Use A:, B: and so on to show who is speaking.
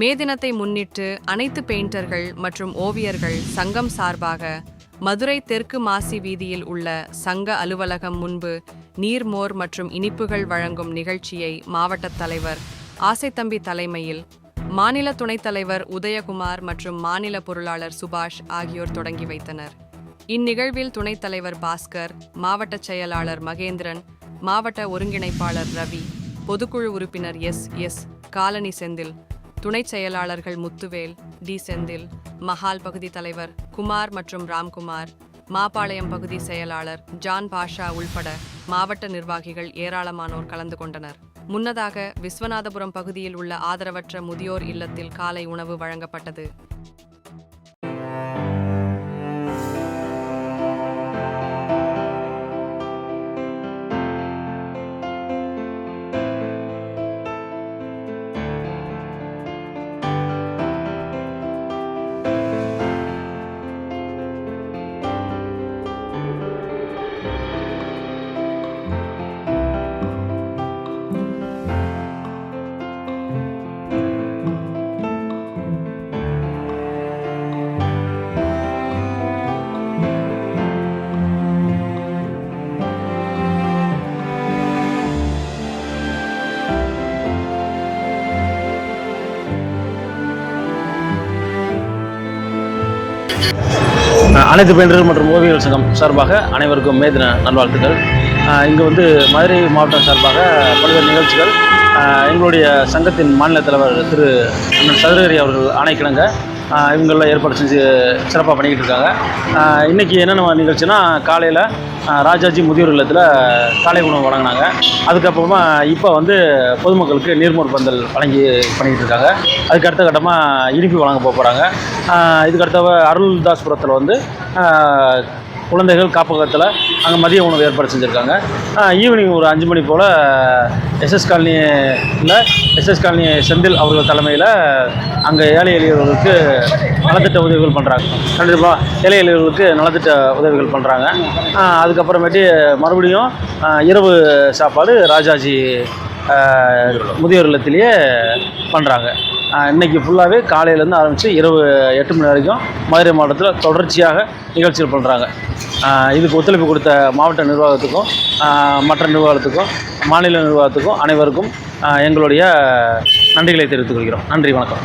A: மே தினத்தை முன்னிட்டு அனைத்து பெயிண்டர்கள் மற்றும் ஓவியர்கள் சங்கம் சார்பாக மதுரை தெற்கு மாசி வீதியில் உள்ள சங்க அலுவலகம் முன்பு நீர்மோர் மற்றும் இனிப்புகள் வழங்கும் நிகழ்ச்சியை மாவட்ட தலைவர் ஆசைத்தம்பி தலைமையில் மாநில துணைத் தலைவர் உதயகுமார் மற்றும் மாநில பொருளாளர் சுபாஷ் ஆகியோர் தொடங்கி வைத்தனர். இந்நிகழ்வில் துணைத் தலைவர் பாஸ்கர் மாவட்ட செயலாளர் மகேந்திரன் மாவட்ட ஒருங்கிணைப்பாளர் ரவி பொதுக்குழு உறுப்பினர் எஸ் எஸ் காலனி செந்தில் துணைச் செயலாளர்கள் முத்துவேல் டி. செந்தில் மஹால் பகுதி தலைவர் குமார் மற்றும் ராம்குமார் மாபாளையம் பகுதி செயலாளர் ஜான் பாஷா உள்பட மாவட்ட நிர்வாகிகள் ஏராளமானோர் கலந்து கொண்டனர். முன்னதாக விஸ்வநாதபுரம் பகுதியில் உள்ள ஆதரவற்ற முதியோர் இல்லத்தில் காலை உணவு வழங்கப்பட்டது.
B: அனைத்து பெயிண்டர்கள் மற்றும் ஓவியர்கள் சங்கம் சார்பாக அனைவருக்கும் மே தின நல்வாழ்த்துக்கள். ஆஹ் இங்கு வந்து மதுரை மாவட்டம் சார்பாக பல்வேறு நிகழ்ச்சிகள். எங்களுடைய சங்கத்தின் மாநில தலைவர் திரு அண்ணன் சதுரகரி அவர்கள் ஆணைக்கிணங்க. இவங்கெல்லாம் ஏற்பாடு செஞ்சு சிறப்பாக பண்ணிக்கிட்டு இருக்காங்க. இன்றைக்கி என்னென்ன நிகழ்ச்சினா காலையில் ராஜாஜி முதியோர் இல்லத்தில் காலை உணவு வழங்கினாங்க. அதுக்கப்புறமா இப்போ வந்து பொதுமக்களுக்கு நீர்மோர் பந்தல் வழங்கி பண்ணிக்கிட்டு இருக்காங்க. அதுக்கு அடுத்த கட்டமாக இனிப்பு வழங்க போக போகிறாங்க இதுக்கு அடுத்த அருள்தாஸ்புரத்தில் வந்து குழந்தைகள் காப்பகத்தில் அங்கே மதிய உணவு ஏற்பாடு செஞ்சுருக்காங்க. ஈவினிங் ஒரு அஞ்சு மணி போல் எஸ்எஸ் காலனியில் எஸ்எஸ் காலனி செந்தில் அவர்கள் தலைமையில் அங்கே ஏழை எளியவர்களுக்கு நலத்திட்ட உதவிகள் பண்ணுறாங்க. கண்டிப்பாக ஏழை எளியவர்களுக்கு நலத்திட்ட உதவிகள் பண்ணுறாங்க. அதுக்கப்புறமேட்டு மறுபடியும் இரவு சாப்பாடு ராஜாஜி முதியோர் இல்லத்திலேயே பண்ணுறாங்க. இன்னைக்கு ஃபுல்லாகவே காலையிலேருந்து ஆரம்பித்து இரவு எட்டு மணி வரைக்கும் மதுரை மாவட்டத்தில் தொடர்ச்சியாக நிகழ்ச்சிகள் பண்ணுறாங்க இதுக்கு ஒத்துழைப்பு கொடுத்த மாவட்ட நிர்வாகத்துக்கும் மற்ற நிர்வாகத்துக்கும் மாநில நிர்வாகத்துக்கும் அனைவருக்கும் எங்களுடைய நன்றிகளை தெரிவித்துக் கொள்கிறோம். நன்றி வணக்கம்.